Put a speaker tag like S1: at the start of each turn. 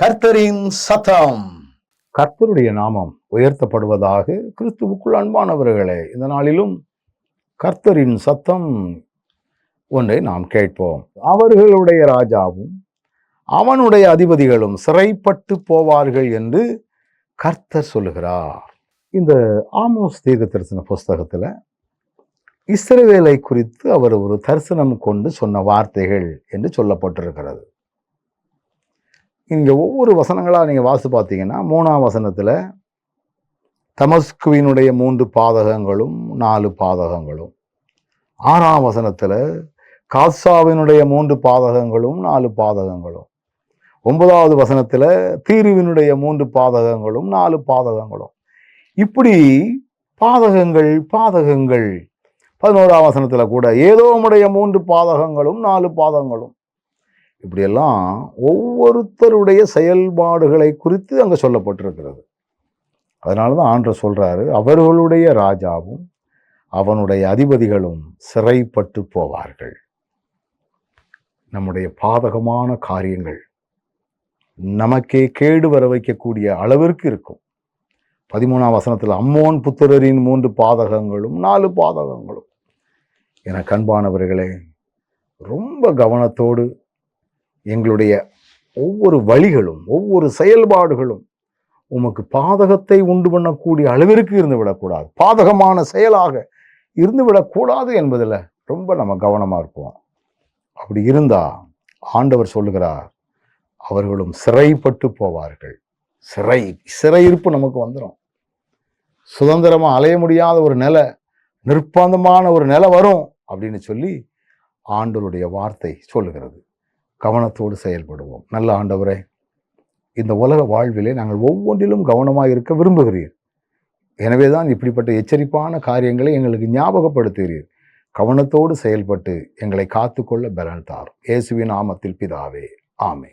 S1: கர்த்தரின் சத்தம்.
S2: கர்த்தருடைய நாமம் உயர்த்தப்படுவதாக கிறிஸ்துவுக்குள் அன்பானவர்களே இந்த நாளிலும் கர்த்தரின் சத்தம் ஒன்றை நாம் கேட்போம். அவர்களுடைய ராஜாவும் அவனுடைய அதிபதிகளும் சிறைப்பட்டு போவார்கள் என்று கர்த்தர் சொல்லுகிறார். இந்த ஆமோஸ் தீர்க்க தரிசன புஸ்தகத்தில் இஸ்ரவேலை குறித்து அவர் ஒரு தரிசனம் கொண்டு சொன்ன வார்த்தைகள் என்று சொல்லப்பட்டிருக்கிறது. இங்கே ஒவ்வொரு வசனங்களாக நீங்கள் வாசி பார்த்தீங்கன்னா மூணாம் வசனத்தில் தமஸ்குவினுடைய மூன்று பாதகங்களும் நாலு பாதகங்களும். ஆறாம் வசனத்தில் காசாவினுடைய மூன்று பாதகங்களும் நாலு பாதகங்களும். ஒன்பதாவது வசனத்தில் தீருவினுடைய மூன்று பாதகங்களும் நாலு பாதகங்களும். இப்படி பாதகங்கள் பாதகங்கள். பதினோராம் வசனத்தில் கூட ஏதோ உடைய மூன்று பாதகங்களும் நாலு பாதகங்களும் இப்படியெல்லாம் ஒவ்வொருத்தருடைய செயல்பாடுகளை குறித்து அங்கே சொல்லப்பட்டிருக்கிறது. அதனால தான் ஆண்டர் சொல்கிறாரு அவர்களுடைய ராஜாவும் அவனுடைய அதிபதிகளும் சிறைப்பட்டு போவார்கள். நம்முடைய பாதகமான காரியங்கள் நமக்கே கேடு வர வைக்கக்கூடிய அளவிற்கு இருக்கும். பதிமூணாம் வசனத்தில் அம்மோன் புத்திரரின் மூன்று பாதகங்களும் நாலு பாதகங்களும். என கண்பானவர்களே ரொம்ப கவனத்தோடு எங்களுடைய ஒவ்வொரு வழிகளும் ஒவ்வொரு செயல்பாடுகளும் உமக்கு பாதகத்தை உண்டு பண்ணக்கூடிய அளவிற்கு இருந்து விடக்கூடாது. பாதகமான செயலாக இருந்து விடக்கூடாது என்பதில் ரொம்ப நம்ம கவனமாக இருப்போம். அப்படி இருந்தால் ஆண்டவர் சொல்லுகிறார் அவர்களும் சிறைப்பட்டு போவார்கள். சிறை சிறையிருப்பு நமக்கு வந்துடும் சுதந்திரமாக அலைய முடியாத ஒரு நிலை நிர்பந்தமான ஒரு நிலை வரும் அப்படின்னு சொல்லி ஆண்டவருடைய வார்த்தை சொல்லுகிறது. கவனத்தோடு செயல்படுவோம். நல்ல ஆண்டவரே இந்த உலக வாழ்விலே நாங்கள் ஒவ்வொன்றிலும் கவனமாக இருக்க விரும்புகிறீர். எனவே தான் இப்படிப்பட்ட எச்சரிப்பான காரியங்களை எங்களுக்கு ஞாபகப்படுத்துகிறீர். கவனத்தோடு செயல்பட்டு எங்களை காத்துக்கொள்ள பலன் தார் இயேசுவின் நாமத்தில் பிதாவே ஆமே